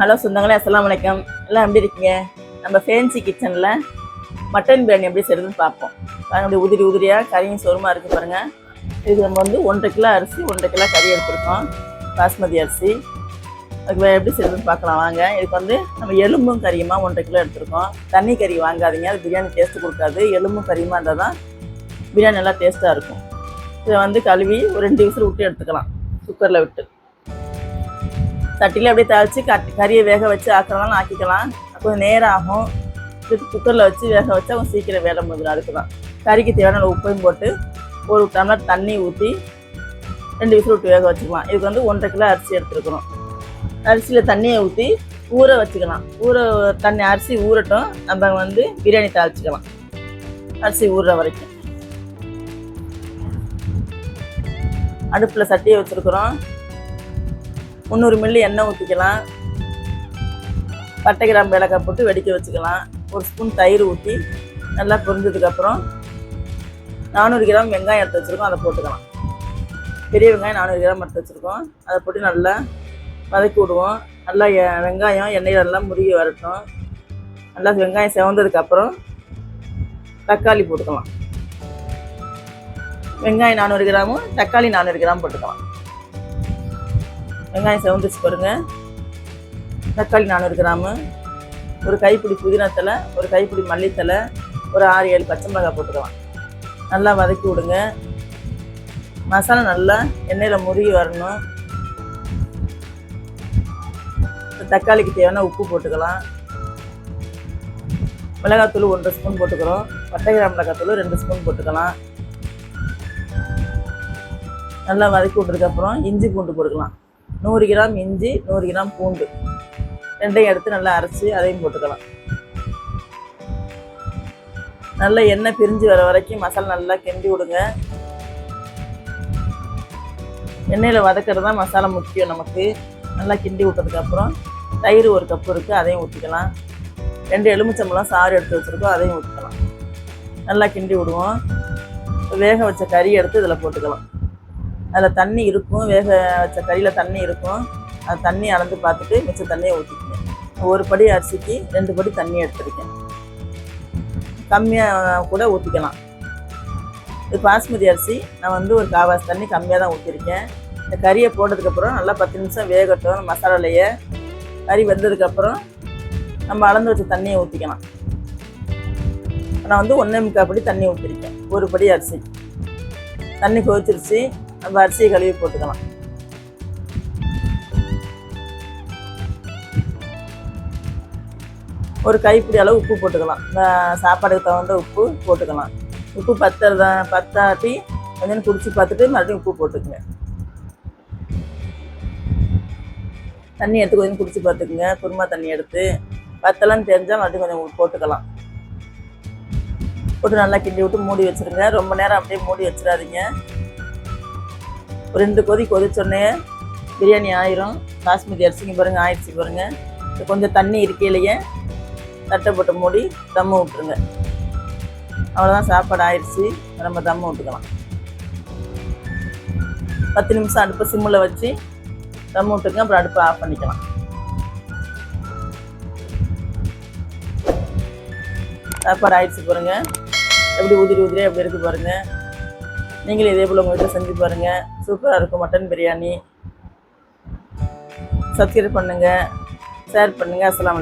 Hello சொந்தங்களே அஸ்லாம் வணக்கம் எல்லாம் எப்படி இருக்கீங்க? நம்ம ஃபேன்சி கிச்சனில் மட்டன் பிரியாணி எப்படி செய்யறதுன்னு பார்ப்போம். அப்படி உதிரி உதிரியாக கறியும் சோறுமா இருக்குது பாருங்கள் இது நம்ம வந்து ஒன்றரை கிலோ அரிசி ஒன்றரை கிலோ கறி எடுத்திருக்கோம். பாஸ்மதி அரிசி. அதுக்கு எப்படி செய்யறதுன்னு பார்க்கலாம் வாங்க. இதுக்கு வந்து நம்ம எலும்பும் கறியுமா ஒன்றரை கிலோ எடுத்திருக்கோம். தண்ணி கறி வாங்காதீங்க அது பிரியாணி டேஸ்ட்டு கொடுக்காது. எலும்பும் கறியுமா இருந்தால் தான் பிரியாணி நல்லா டேஸ்ட்டாக இருக்கும். இதை வந்து கழுவி ஒரு ரெண்டு விசில் விட்டு எடுத்துக்கலாம். குக்கரில் விட்டு. சட்டியில் அப்படியே தாளித்து கட் கறியை வேக வச்சு ஆக்கலாம் ஆக்கிக்கலாம். கொஞ்சம் நேரம் ஆகும். குக்கரில் வச்சு வேக வச்சா கொஞ்சம் சீக்கிரம் வேலை முடிஞ்சிடும் அதுக்கு தான் கறிக்கு தேவையான உப்பையும் போட்டு ஒரு டம்ளர் தண்ணி ஊற்றி ரெண்டு விசில் விட்டு வேக வச்சுக்கலாம். இதுக்கு வந்து ஒன்றரை கிலோ அரிசி எடுத்துருக்குறோம் அரிசியில் தண்ணியை ஊற்றி ஊற வச்சுக்கலாம். ஊற தண்ணி அரிசி ஊறட்டும். நம்ம வந்து பிரியாணி தாளிச்சுக்கலாம். அரிசி ஊறுற வரைக்கும். அடுப்பில் சட்டியை வச்சுருக்குறோம். முந்நூறு மில்லி எண்ணெய் ஊற்றிக்கலாம் பட்டை கிராம்பு ஏலக்காய் போட்டு வெடிக்க வச்சுக்கலாம். ஒரு ஸ்பூன் தயிர் ஊற்றி நல்லா பொரிஞ்சதுக்கப்புறம் நானூறு கிராம் வெங்காயம் எடுத்து வச்சுருக்கோம் அதை போட்டுக்கலாம். பெரிய வெங்காயம் நானூறு கிராம் எடுத்து வச்சுருக்கோம். அதை போட்டு நல்லா வதக்கி விடுவோம். நல்லா எ- வெங்காயம் எண்ணெயில் நல்லா முருகி வரட்டும். நல்லா வெங்காயம் செவந்ததுக்கப்புறம் தக்காளி போட்டுக்கலாம். வெங்காயம் நானூறு கிராமும் தக்காளி நானூறு கிராம் போட்டுக்கலாம். வெங்காயம் செவந்துச்சு பாருங்கள் தக்காளி நானூறு கிராமு ஒரு கைப்பிடி புதினா ஒரு கைப்பிடி மல்லித்தலை ஒரு ஆறு ஏழு பச்சை மிளகாய் போட்டுக்கலாம். நல்லா வதக்கி விடுங்க. மசாலா நல்லா எண்ணெயில் முருகி வரணும். இந்த தக்காளிக்கு தேவையான உப்பு போட்டுக்கலாம். மிளகாத்தூள் ஒன்றரை ஸ்பூன் போட்டுக்கிறோம். பட்டை கிராம் மிளகாத்தூள் ரெண்டு ஸ்பூன் போட்டுக்கலாம். நல்லா வதக்கி விட்டுருக்கப்புறம் இஞ்சி பூண்டு போட்டுக்கலாம். நூறு கிராம் இஞ்சி நூறு கிராம் பூண்டு. ரெண்டையும் எடுத்து நல்லா அரைச்சி அதையும் போட்டுக்கலாம். நல்லா எண்ணெய் பிரிஞ்சு வர வரைக்கும் மசாலா நல்லா கிண்டி விடுங்க. எண்ணெயில் வதக்கிறது தான் மசாலா முக்கியம் நமக்கு. நல்லா கிண்டி விட்டதுக்கப்புறம் தயிர் ஒரு கப்பு இருக்குது அதையும் ஊற்றிக்கலாம் ரெண்டு எலுமிச்சம்பழம் சாறு எடுத்து வச்சுருக்கோம் அதையும் ஊற்றிக்கலாம் நல்லா கிண்டி விடுவோம். வேக வச்ச கறி எடுத்து இதில் போட்டுக்கலாம். அதில் தண்ணி இருக்கும் வேக வச்ச கறியில் தண்ணி இருக்கும். அது தண்ணி அளந்து பார்த்துட்டு மிச்ச தண்ணியை ஊற்றிக்கிட்டேன் ஒரு படி அரிசிக்கு ரெண்டு படி தண்ணி எடுத்துருக்கேன். கம்மியாக கூட ஊற்றிக்கலாம் இது பாஸ்மதி அரிசி. நான் வந்து ஒரு காவாசி தண்ணி கம்மியாக தான் ஊற்றிருக்கேன் இந்த கறியை போட்டதுக்கப்புறம் நல்லா பத்து நிமிஷம் வேகட்டும் மசாலாலையே கறி வெந்ததுக்கப்புறம் நம்ம அளந்து வச்ச தண்ணியை ஊற்றிக்கலாம் நான் வந்து ஒன்றே முக்கால் படி தண்ணி ஊற்றிருக்கேன் ஒரு படி அரிசி. தண்ணி கொதிச்சிருச்சு. நம்ம அரிசியை கழுவி போட்டுக்கலாம். ஒரு கைப்பிடி அளவு உப்பு போட்டுக்கலாம். இந்த சாப்பாடுக்கு தகுந்த உப்பு போட்டுக்கலாம். உப்பு பத்துறதா பத்தாட்டி கொஞ்சம் குடிச்சு பார்த்துட்டு மறுபடியும் உப்பு போட்டுக்குங்க. தண்ணி எடுத்து கொஞ்சம் குடிச்சு பார்த்துக்குங்க. குருமா தண்ணி எடுத்து. பத்தலன்னு தெரிஞ்சால் மறுபடியும் கொஞ்சம் உப்பு போட்டுக்கலாம். போட்டு நல்லா கிண்டி விட்டு மூடி வச்சிருங்க. ரொம்ப நேரம் அப்படியே மூடி வச்சிடாதீங்க. ஒரு ரெண்டு கொதி கொதிச்சோடனே பிரியாணி ஆயிரும். பாஸ்மதி அரிசிங்க பாருங்கள் ஆயிடுச்சு பாருங்கள் கொஞ்சம் தண்ணி இருக்கையிலேயே தட்டை போட்டு மூடி தம்மு விட்டுருங்க. அவ்வளோதான் சாப்பாடு ஆயிடுச்சு. நம்ம தம்மு விட்டுக்கலாம். பத்து நிமிஷம் அடுப்பை சிம்மில் வச்சு தம்மு விட்டுங்க அப்புறம் அடுப்பை ஆஃப் பண்ணிக்கலாம். சாப்பாடு ஆயிடுச்சு பாருங்கள் எப்படி உதிரி உதிரியாக எப்படி இருக்குது பாருங்கள் நீங்களும் இதே போல் உங்கள் வீட்டில் செஞ்சு பாருங்க. சூப்பராக இருக்கும். மட்டன் பிரியாணி. சப்ஸ்கிரைப் பண்ணுங்க. ஷேர் பண்ணுங்க. அஸ்லாம்